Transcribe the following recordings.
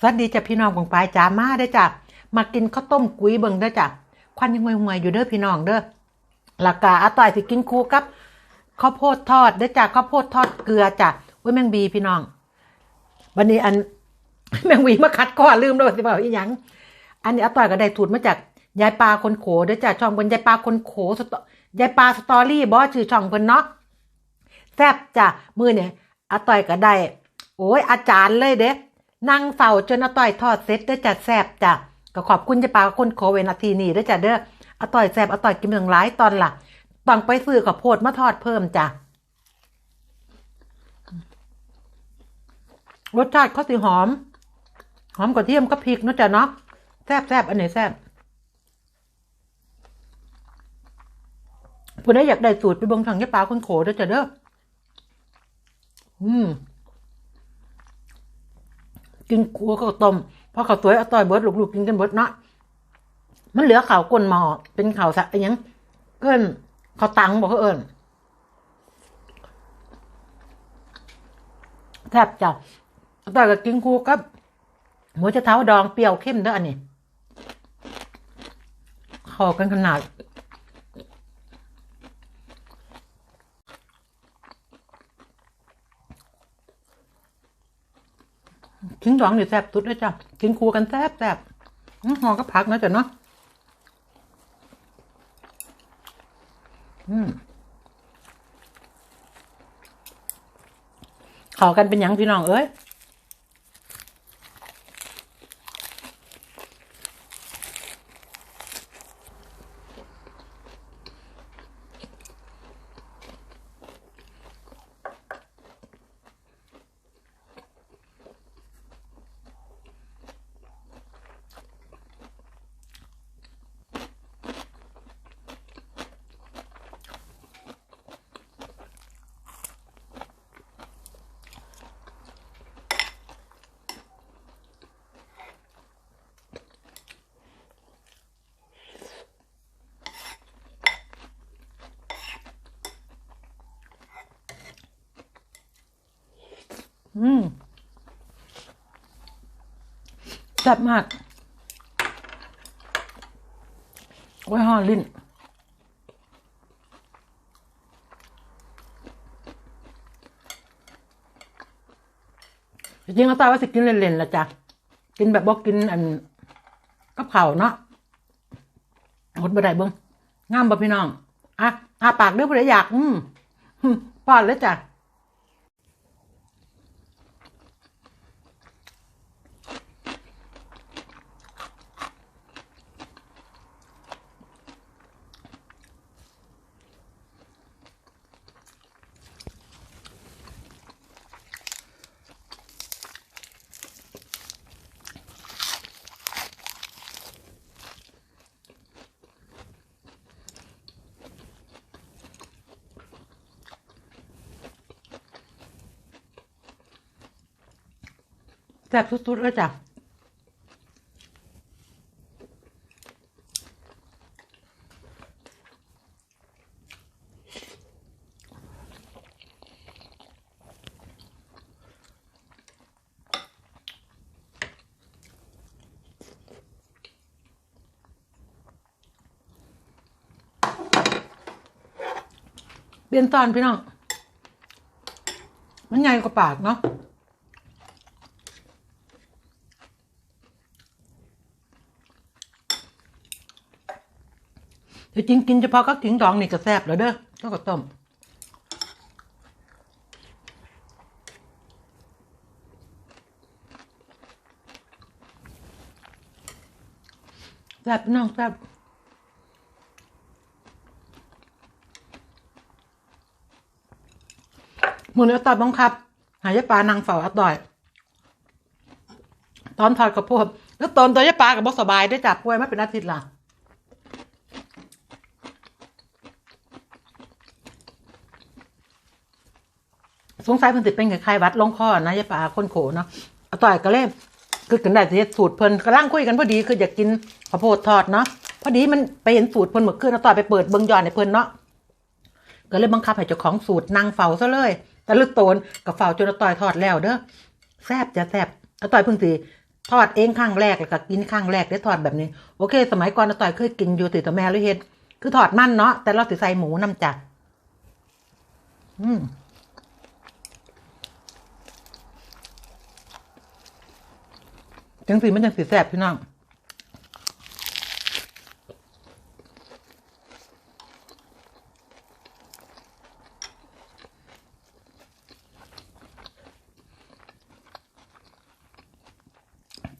สวัสดีจ้ะพี่น้องกองปลายจ้ามาเด้จ้ะมากินข้าวต้มกุ้ยเบิงเด้จ้ะควันยังห่วยๆอยู่เด้อพี่น้องเด้อหลักกาอาต่อยสิกินคู่กับข้าวโพดทอดเด้จ้ะข้าวโพดทอดเกลือจ้ะเว้ยแมงบีพี่น้อง วันนี้อันแมงวีมาคัดก้อนลืมแล้วสิเปล่าอีหยัง อันนี้อาต่อยก็ได้ถูดมาจากยายปลาคนโขเด้อจ้ะช่องบนยายปลาคนโขสตยายปลาสตอรี่บอชื่อช่องเพิ่นเนาะแซบจ้ะมือเนี่ยอาต่อยก็ได้ โอ้ยอาจารย์เลยเด้ นั่งเฝ้าจนอาต่อยทอดเสร็จเด้อจ้ะแซบจ้ะก็ขอบคุณจะปาคนโคเวนาทีนี้เด้อจ้ะเด้ออาต่อยแซบอาต่อยกินเมืองหลายตอนล่ะต้องไปซื้อข้าวโพดมาทอดเพิ่มจ้ะรสชาติเขาสิหอม หอมกว่าเทียมก็พริกนาะจ้ะเนาะแซบแซบอันไหนแซบผู้ใดอยากได้สูตรไปเบิ่งทางยะปลาคนโขเด้อจ้ะเด้ออืม กินกัวข้าวต้มพอข้าวสวยเอาต่อยเบิดลูกๆกินกันเบิดเนาะมันเหลือข่าวก้นหมอเป็นข่าวสะอะไรยังเกินข้าวตังบอกเขาเอิญแทบจะอต่อยกับกินคู่กับหมูจะเท้าดองเปรี้ยวเข้มเด้ออันนี้เข้ากันขนาด ทิ้งดองนี่แซ่บสุดเลยจ้ะกินคู่กันแซ่บแซ่บห้อหอก็พักนะจ้ะเนาะอืมข้ากันเป็นยังพี่น้องเอ้ย อืมแซ่บมากไว้ห่อลิ้นจริงเอาตายว่าสิกินเล่นๆละจ้ะ กินแบบบอกกินอันกับเข่าเนาะอดบ่ได้เบิ้งงามบ่พี่น้อง อะอาปากเด้อผู้ใดอยาก อืมปอนเลยจ้ะ แซ่บสุดๆเลยจ้ะเปลี่ยนตอนพี่น้อง มันใหญ่กว่าปากเนาะ ที่จริงกินเฉพาะก็ถึงดองนี่ก็แซ่บแล้วเด้อก็ก็ต้มแซ่บน้องแซ่บมือนี้ตอยบังคับ หายาปลานางเฝ้าอัดดอย ตอนทอดกระโพดแล้วตอนตัวยาปลากับบสบายได้จับป่วยไมาเป็นอาทิตย์ละ สงสัยเพิ่นสิเป็นคล้ายๆวัดลงคอนะยายปลาคนโขเนาะเอาต่อยก็เล่มคือกันได้สิเฮ็ดสูตรเพิ่นกำลังคุยกันพอดีคืออยากกินข้าวโพดทอดเนาะพอดีมันไปเห็นสูตรเพิ่นเมื่อคืนเอาต่อยไปเปิดเบิ่งย้อนให้เพิ่นเนาะก็เลยบังคับให้เจ้าของสูตรนั่งเฝ้าซะเลย แต่ลึกโตนกับเฝ้าจนเอาต่อยทอดแล้วเด้อแซบจะแซบเอาต่อยเพิ่งสิทอดเองครั้งแรกแล้วก็กินครั้งแรกได้ทอดแบบนี้ โอเค สมัยก่อนอาต่อยเคยกินอยู่ติแต่แม่เลยเฮ็ดคือทอดมันเนาะแต่เราสิใส่หมูน้ำจัดอืม จังสีมันจังสีแสบพี่น้อง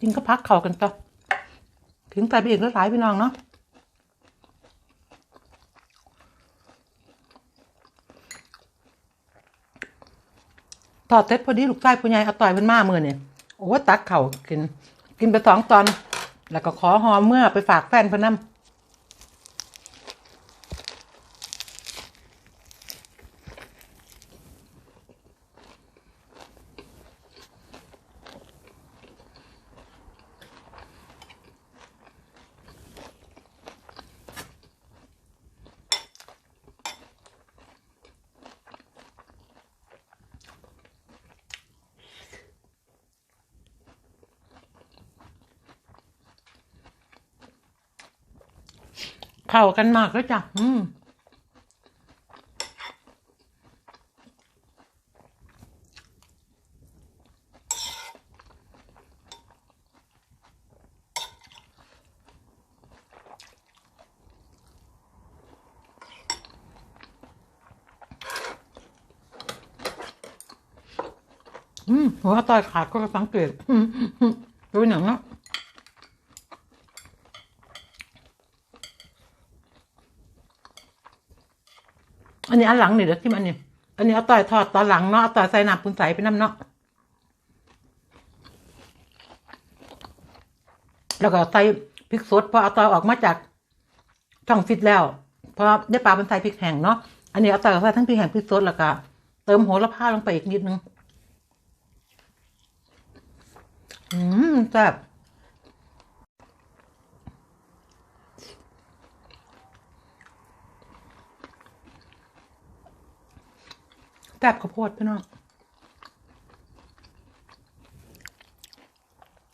จริงก็พักเข่ากันต่อถึงใส่ไปอีกแล้วหลายพี่น้องเนาะทอดเสร็จพอดีลูกชายผู้ใหญ่เอาต่อยเป็นมาเมือเนี่ยโอ้ตักเข่ากิน กินไปสองตอน แล้วก็ขอหอมเมื่อไปฝากแฟนเพนน้ำ เข้ากันมากแล้วจ้ะ อืมอืมหัวต่อยขาดก็สังเกตดูหนังเนาะ อันนี้อันหลังนี่เดี๋ยวที่มันนี่อันนี้เอาต่อยทอดตอนหลังเนาะเอาต่อยใส่น้ำปุนใสไปน้ำเนาะแล้วก็ใส่พริกสดพอเอาต่อยออกมาจากช่องฟิตแล้วพราะได้ปลาเป็นใส่พริกแห้งเนาะอันนี้เอาต่อยใส่ทั้งพริกแห้งพริกสดแล้วก็เติมโหระพาลงไปอีกนิดนึงอืมแซ่บ แซ่บข้าวโพดพี่น้อง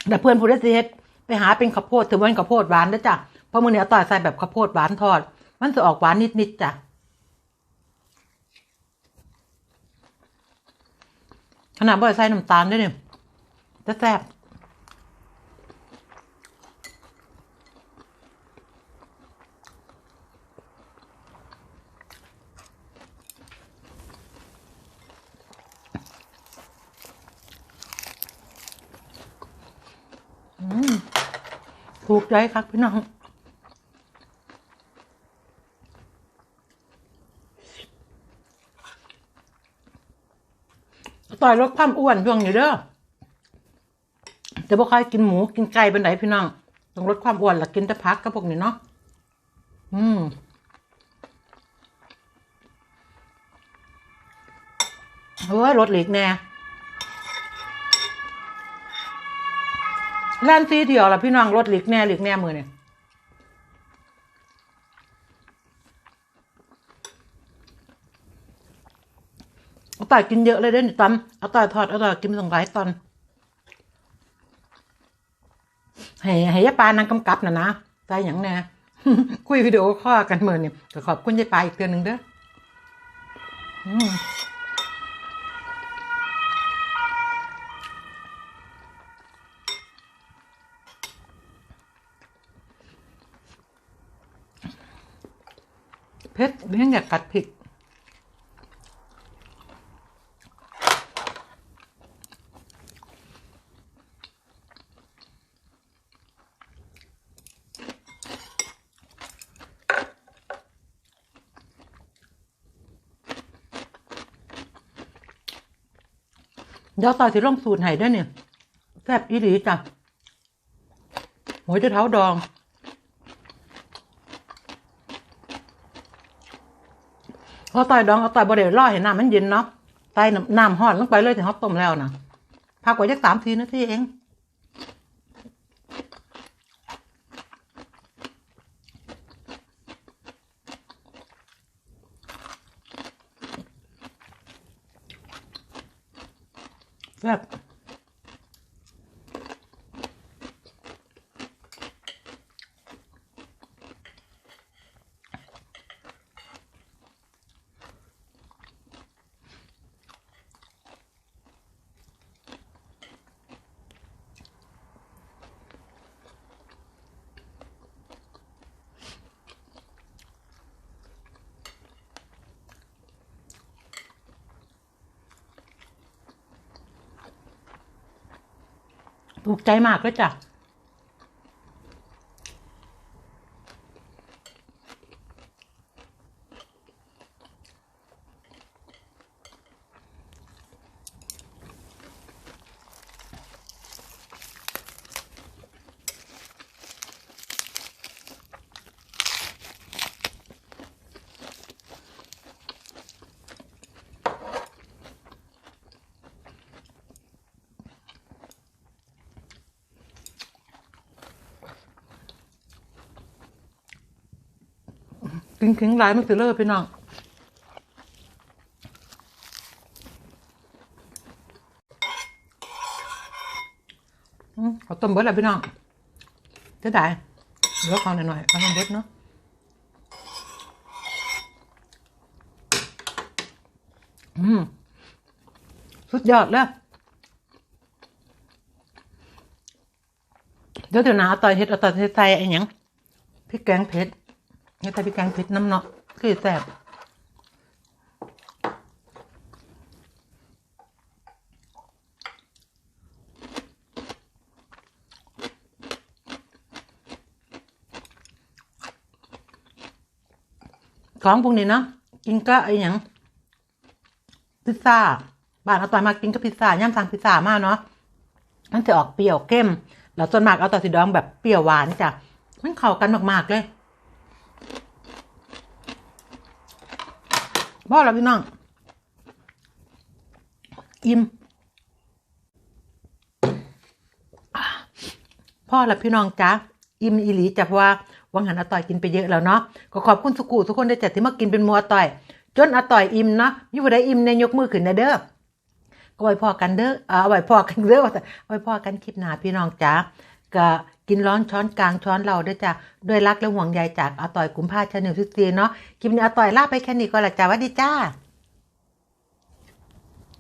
แต่เพื่อนผู้ได้สิเฮ็ดไปหาเป็นข้าวโพดถือว่าเป็นข้าวโพดหวานนะจ้ะเพราะมือนี้เอาต่อยใส่แบบข้าวโพดหวานทอด มันจะออกหวานนิดๆจ้ะขนาดบ่ได้ใส่น้ำตาลด้วยเนี่ยจะแซ่บ ถูกใจครับพี่น้องต่อยลดความอ้วนช่วงนี้เด้อแต่บ่ค่อยกินหมูกินไก่เป็นไหนพี่น้อง ต้องลดความอ้วนหลักกินแต่พักกับพวกนี้เนาะ อืมเฮ้ยรถหลีกแน่ แล่นซีเดียวละพี่น้องรถหลีกแน่หลีกแน่มือเนี่ยเอาต่อยกินเยอะเลยเด้นี่ตอนเอาต่อยทอดเอาต่อยกินสองหลายตอนให้ให้ยายปานางกำกับนะนะใจอย่างแน่คุยวิดีโอข้อกันเมื่อนี่ก็ขอบคุณยายปาอีกเตือนหนึ่งเด้อ เพชรเลี้ยงอยากกัดผิดเดี๋ยวต่อยสิลงสูตรให้ด้วยเนี่ยแซ่บอีหลีจ้ะหัวจะเท้าดอง พอต่อยดองเอาต่อยบริเวณรอเห็นน้ำมันเย็นเนาะใส่น้ำห่อนลงไปเลยถึงเขาต้มแล้วนะพักไว้จักสามทีนาทีเองแซ่บ ถูกใจมากเลยจ้ะ กินขิงหลายมันสิเลิศพี่น้องเอาต้มเบิดแล้วพี่น้องจะได้เลือของหน่อยๆเอาต้มเบิดเนาะอืมสุดยอดเลยเดี๋ยวเดี๋ยวนะเอาต่อยเห็ดเอาต่อยใส่ไอ้หยังพริกแกงเผ็ด นี่ใส่พริกแกงเผ็ดน้ำเนาะคือแซ่บของพวกนี้เนาะกินก็ไอ้หยังพิซซ่าบ้านเอาต่อยมากินก็พิซซ่าย่ำสั่งพิซซ่ามากเนาะมันจะออกเปรี้ยวเข้มแล้วส่วนมากเอาต่อสีดองแบบเปรี้ยวหวานจ้ะมันเข้ากันมากๆเลย พ่อแล้วพี่น้อง อิ่มพ่อแล้วพี่น้องจ้าอิ่มอีหลีจ้ะเพราะว่าวังหันอต่อยกินไปเยอะแล้วเนาะก็ขอบคุณสุกูทุกคนได้จัดที่มากินเป็นมัวอต่อย จนอต่อยอิ่มเนาะมีผู้ใดอิ่มในยกมือขึ้นนเด้อก็ไว้พอกันเด้อเอาไว้พอกันเด้อว่าไว้พอกันคลิปหน้าพี่น้องจ้าก็ กินร้อนช้อนกลางช้อนเราด้วยจ้ะด้วยรักและห่วงใยจากอาต่อยกุมภาชาแนลทุกทีเนาะคลิปนี้อาต่อยลาไปแค่นี้ก็ละจ้าวัสดีจ้า